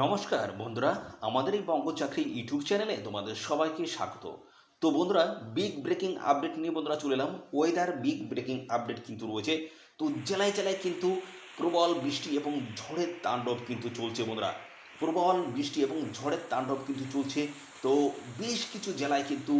নমস্কার বন্ধুরা, আমাদের এই বঙ্গ চাকরি ইউটিউব চ্যানেলে তোমাদের সবাইকে স্বাগত। তো বন্ধুরা বিগ ব্রেকিং আপডেট নিয়ে বন্ধুরা চলে এলাম। ওয়েদার বিগ ব্রেকিং আপডেট কিন্তু রয়েছে। তো জেলায় জেলায় কিন্তু প্রবল বৃষ্টি এবং ঝড়ের তাণ্ডব কিন্তু চলছে বন্ধুরা। প্রবল বৃষ্টি এবং ঝড়ের তাণ্ডব কিন্তু চলছে। তো বেশ কিছু জেলায় কিন্তু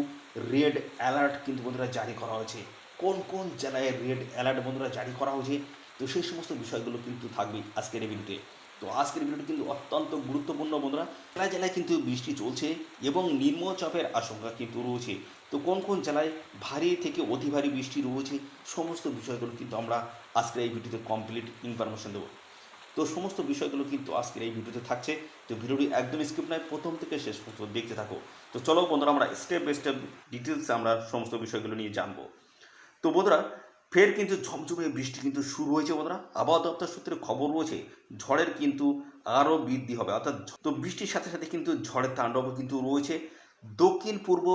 রেড অ্যালার্ট কিন্তু বন্ধুরা জারি করা হয়েছে। কোন কোন জেলায় রেড অ্যালার্ট বন্ধুরা জারি করা হয়েছে? তো সেই সমস্ত বিষয়গুলো কিন্তু থাকবে আজকের এই ভিডিওতে তো আজকের ভিডিওটি কিন্তু অত্যন্ত গুরুত্বপূর্ণ বন্ধুরা। জেলায় জেলায় কিন্তু বৃষ্টি চলছে এবং নিম্নচাপের আশঙ্কা কিন্তু রয়েছে। তো কোন কোন জেলায় ভারী থেকে অতি ভারী বৃষ্টি রয়েছে সমস্ত বিষয়গুলো কিন্তু আমরা আজকের এই ভিডিওতে কমপ্লিট ইনফরমেশন দেবো। তো সমস্ত বিষয়গুলো কিন্তু আজকের এই ভিডিওতে থাকছে। তো ভিডিওটি একদম স্কিপ নয়, প্রথম থেকে শেষ পর্যন্ত দেখতে থাকো। তো চলো বন্ধুরা, আমরা স্টেপ বাই স্টেপ ডিটেলসে আমরা সমস্ত বিষয়গুলো নিয়ে জানব। তো বন্ধুরা ফের কিন্তু ঝমঝমে বৃষ্টি কিন্তু শুরু হয়েছে বন্ধুরা। আবহাওয়া দপ্তর সূত্রে খবর রয়েছে, ঝড়ের কিন্তু আরও বৃদ্ধি হবে। অর্থাৎ তো বৃষ্টির সাথে সাথে কিন্তু ঝড়ের তাণ্ডব কিন্তু রয়েছে। দক্ষিণ পূর্ব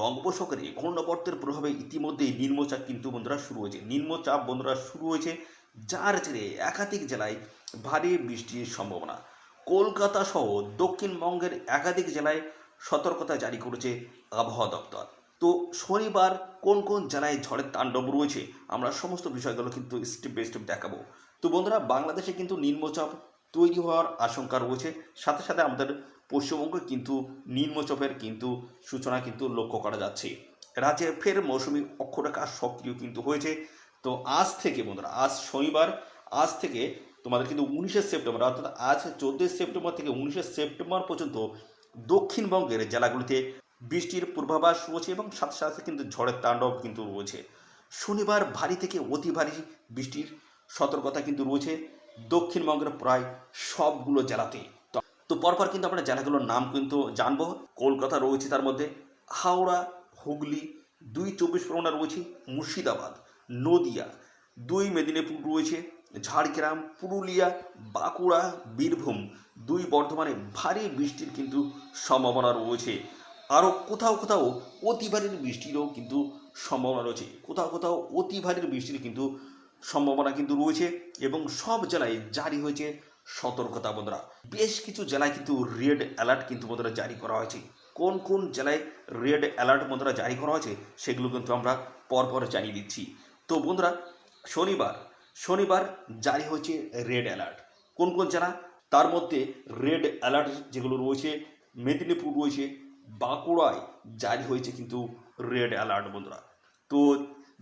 বঙ্গোপসাগরে ঘূর্ণাবর্তের প্রভাবে ইতিমধ্যেই নিম্নচাপ কিন্তু বন্ধুরা শুরু হয়েছে। নিম্নচাপ বন্ধুরা শুরু হয়েছে যার জেরে একাধিক জেলায় ভারী বৃষ্টির সম্ভাবনা। কলকাতা সহ দক্ষিণবঙ্গের একাধিক জেলায় সতর্কতা জারি করেছে আবহাওয়া দপ্তর। তো শনিবার কোন কোন জেলায় ঝড়ের তাণ্ডব রয়েছে, আমরা সমস্ত বিষয়গুলো কিন্তু স্টেপ বাই স্টেপ দেখাবো। তো বন্ধুরা, বাংলাদেশে কিন্তু নিম্নচাপ তৈরি হওয়ার আশঙ্কা রয়েছে, সাথে সাথে আমাদের পশ্চিমবঙ্গে কিন্তু নিম্নচাপের কিন্তু সূচনা কিন্তু লক্ষ্য করা যাচ্ছে। রাজ্যে ফের মৌসুমি অক্ষরেখা সক্রিয় কিন্তু হয়েছে। তো আজ থেকে বন্ধুরা, আজ শনিবার, আজ থেকে তোমাদের কিন্তু উনিশে সেপ্টেম্বর, অর্থাৎ আজ চোদ্দোই সেপ্টেম্বর থেকে উনিশে সেপ্টেম্বর পর্যন্ত দক্ষিণবঙ্গের জেলাগুলিতে বৃষ্টির পূর্বাভাস রয়েছে এবং সাথে সাথে কিন্তু ঝড়ের তাণ্ডব কিন্তু রয়েছে। শনিবার ভারী থেকে অতি ভারী বৃষ্টির সতর্কতা কিন্তু রয়েছে। দক্ষিণবঙ্গের প্রায় সবগুলো জেলাতে। তো- পরপর কিন্তু আমরা জেলাগুলোর নাম কিন্তু জানব। কলকাতা রয়েছে তার মধ্যে, হাওড়া, হুগলি, দুই চব্বিশ পরগনা রয়েছে, মুর্শিদাবাদ, নদিয়া, দুই মেদিনীপুর রয়েছে, ঝাড়গ্রাম, পুরুলিয়া, বাঁকুড়া, বীরভূম। দুই বর্ধমানে ভারী বৃষ্টির কিন্তু সম্ভাবনা রয়েছে। আরও কোথাও কোথাও অতি ভারী বৃষ্টিরও কিন্তু সম্ভাবনা রয়েছে। কোথাও কোথাও অতি ভারী বৃষ্টির কিন্তু সম্ভাবনা কিন্তু রয়েছে এবং সব জেলায় জারি হয়েছে সতর্কতা বন্ধুরা। বেশ কিছু জেলায় কিন্তু রেড অ্যালার্ট কিন্তু বন্ধুরা জারি করা হয়েছে। কোন কোন জেলায় রেড অ্যালার্ট বন্ধুরা জারি করা হয়েছে সেগুলো কিন্তু আমরা পরপর জানিয়ে দিচ্ছি। তো বন্ধুরা, শনিবার শনিবার জারি হয়েছে রেড অ্যালার্ট। কোন কোন জেলা? তার মধ্যে রেড অ্যালার্ট যেগুলো রয়েছে, মেদিনীপুর রয়েছে বাঁকুড়ায় জারি হয়েছে কিন্তু রেড অ্যালার্ট বন্ধুরা। তো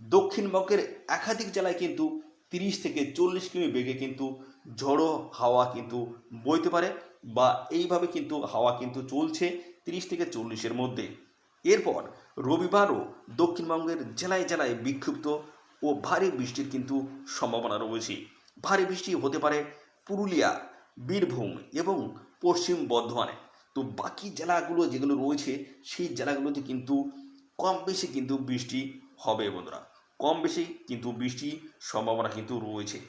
দক্ষিণবঙ্গের একাধিক জেলায় কিন্তু তিরিশ থেকে চল্লিশ কিমি বেগে কিন্তু ঝড়ো হাওয়া কিন্তু বইতে পারে বা এইভাবে কিন্তু হাওয়া কিন্তু চলছে তিরিশ থেকে চল্লিশের মধ্যে। এরপর রবিবারও দক্ষিণবঙ্গের জেলায় জেলায় বিক্ষিপ্ত ও ভারী বৃষ্টির কিন্তু সম্ভাবনা রয়েছে। ভারী বৃষ্টি হতে পারে পুরুলিয়া, বীরভূম এবং পশ্চিম বর্ধমানে। তো বাকি জেলাগুলো যেগুলো রয়েছে, সেই জেলাগুলোতে কিন্তু কম বেশি কিন্তু বৃষ্টি হবে বন্ধুরা। কম বেশি কিন্তু বৃষ্টি সম্ভাবনা কিন্তু রয়েছে।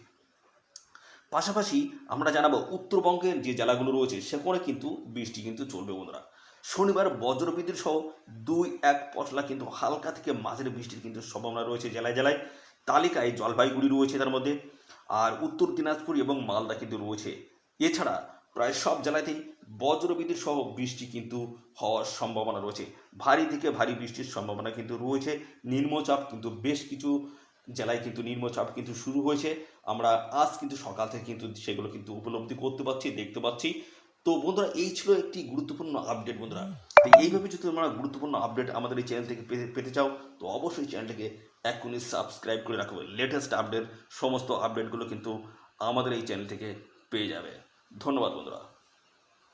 পাশাপাশি আমরা জানাব উত্তরবঙ্গের যে জেলাগুলো রয়েছে, সেখানে কিন্তু বৃষ্টি কিন্তু চলবে বন্ধুরা। শনিবার বজ্রবিদ্যুৎ সহ দুই এক পশলা কিন্তু হালকা থেকে মাঝারি বৃষ্টির কিন্তু সম্ভাবনা রয়েছে জেলায় জেলায়। তালিকায় জলপাইগুড়ি রয়েছে তার মধ্যে, আর উত্তর দিনাজপুর এবং মালদা কিন্তু রয়েছে। এছাড়া প্রায় সব জেলাতেই বজ্রবিদ্যুৎ সহ বৃষ্টি কিন্তু হওয়ার সম্ভাবনা রয়েছে। ভারী থেকে ভারী বৃষ্টির সম্ভাবনা কিন্তু রয়েছে। নিম্নচাপ কিন্তু বেশ কিছু জেলায় কিন্তু নিম্নচাপ কিন্তু শুরু হয়েছে। আমরা আজ কিন্তু সকাল থেকে কিন্তু সেগুলো কিন্তু উপলব্ধি করতে পারছি, দেখতে পাচ্ছি। তো বন্ধুরা, এই ছিল একটি গুরুত্বপূর্ণ আপডেট বন্ধুরা। তো এইভাবে যদি তোমরা গুরুত্বপূর্ণ আপডেট আমাদের এই চ্যানেল থেকে পেতে চাও, তো অবশ্যই চ্যানেলটাকে এখনই সাবস্ক্রাইব করে রাখবে লেটেস্ট আপডেট সমস্ত আপডেটগুলো কিন্তু আমাদের এই চ্যানেল থেকে পেয়ে যাবে। ধন্যবাদ বন্ধুরা।